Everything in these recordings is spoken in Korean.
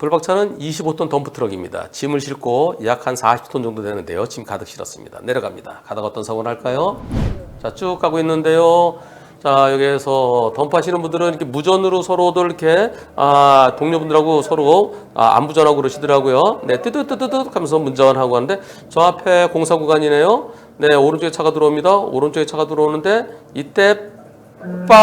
불박차는 25톤 덤프트럭입니다. 짐을 싣고 약 한 40톤 정도 되는데요. 짐 가득 실었습니다. 내려갑니다. 가다가 어떤 사고를 할까요? 자, 쭉 가고 있는데요. 자, 여기에서 덤프하시는 분들은 이렇게 무전으로 서로들 이렇게, 아, 동료분들하고 서로, 아, 안부전하고 그러시더라고요. 네, 뜨뜻뜨뜻뜨 하면서 문전하고 하는데, 저 앞에 공사 구간이네요. 네, 오른쪽에 차가 들어옵니다. 오른쪽에 차가 들어오는데, 이때, 빵!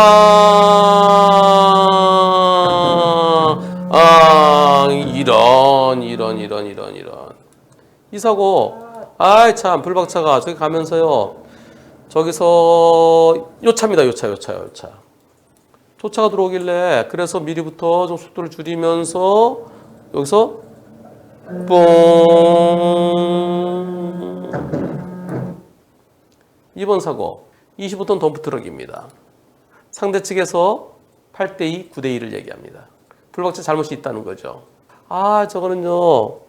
아, 이런, 이런, 이런, 이런, 이런. 이 사고, 아이 참, 불박차가 저기 가면서요. 저기서 요 차입니다. 요 차, 요 차, 요 차. 초차가 들어오길래 그래서 미리부터 좀 속도를 줄이면서 여기서 뽕 2번 사고 25톤 덤프 트럭입니다. 상대 측에서 8대2, 9대2를 얘기합니다. 불박차 잘못이 있다는 거죠. 아, 저거는요.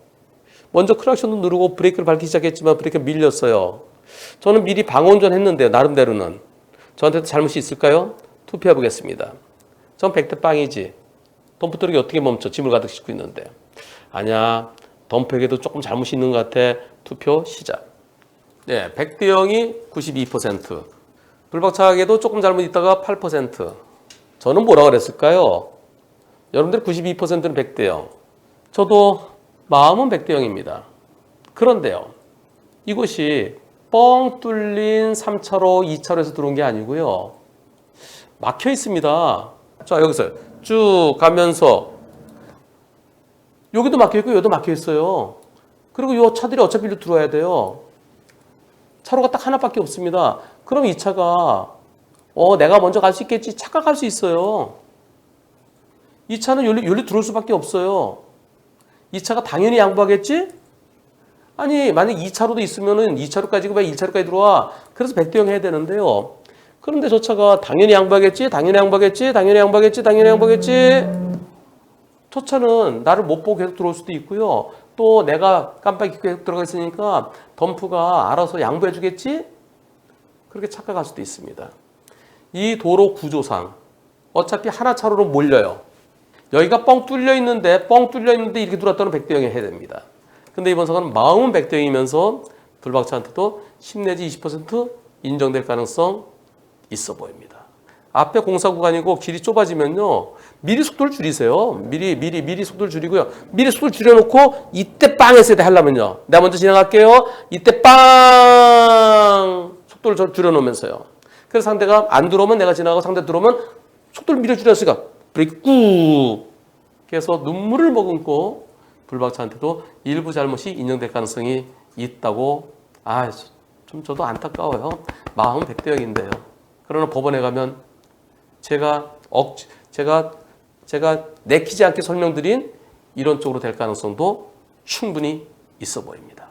먼저 크락션도 누르고 브레이크를 밟기 시작했지만 브레이크가 밀렸어요. 저는 미리 방어운전 했는데요. 나름대로는. 저한테도 잘못이 있을까요? 투표해 보겠습니다. 전 100대 빵이지. 덤프트럭이 어떻게 멈춰? 짐을 가득 싣고 있는데. 아니야. 덤프에게도 조금 잘못이 있는 것 같아. 투표 시작. 네, 100대 0이 92%. 불박차에게도 조금 잘못 있다가 8%. 저는 뭐라 그랬을까요? 여러분들 92%는 100대 0. 저도 마음은 100대 0입니다. 그런데요. 이곳이 뻥 뚫린 3차로, 2차로에서 들어온 게 아니고요. 막혀 있습니다. 자, 여기서 쭉 가면서 여기도 막혀 있고 여기도 막혀 있어요. 그리고 이 차들이 어차피 일로 들어와야 돼요. 차로가 딱 하나밖에 없습니다. 그럼 이 차가 어 내가 먼저 갈 수 있겠지 착각할 수 있어요. 이 차는 여기, 여기 들어올 수밖에 없어요. 이 차가 당연히 양보하겠지? 아니 만약 2차로도 있으면은 2차로 까지 왜 1차로까지 들어와? 그래서 100대 0 해야 되는데요. 그런데 저 차가 당연히 양보하겠지? 당연히 양보하겠지? 당연히 양보하겠지? 당연히 양보하겠지? 저 차는 나를 못 보고 계속 들어올 수도 있고요. 또 내가 깜빡이 계속 들어가 있으니까 덤프가 알아서 양보해 주겠지? 그렇게 착각할 수도 있습니다. 이 도로 구조상 어차피 하나 차로로 몰려요. 여기가 뻥 뚫려 있는데 뻥 뚫려 있는데 이렇게 들어왔다면 100대 0이 해야 됩니다. 근데 이번 사고는 마음은 100대 0이면서 불박차한테도 10 내지 20% 인정될 가능성 있어 보입니다. 앞에 공사 구간이고 길이 좁아지면요. 미리 속도를 줄이세요. 미리 미리 미리 속도를 줄이고요. 미리 속도를 줄여놓고 이때 빵 했을 때 하려면요. 내가 먼저 진행할게요. 이때 빵 속도를 좀 줄여놓으면서요. 그래서 상대가 안 들어오면 내가 지나가고 상대 들어오면 속도를 미리 줄였으니까 브레이크 꾹 그래서 눈물을 머금고 불박차한테도 일부 잘못이 인정될 가능성이 있다고 아 좀 저도 안타까워요. 마음 100대 0인데요. 그러나 법원에 가면 제가 억 제가 제가 내키지 않게 설명드린 이런 쪽으로 될 가능성도 충분히 있어 보입니다.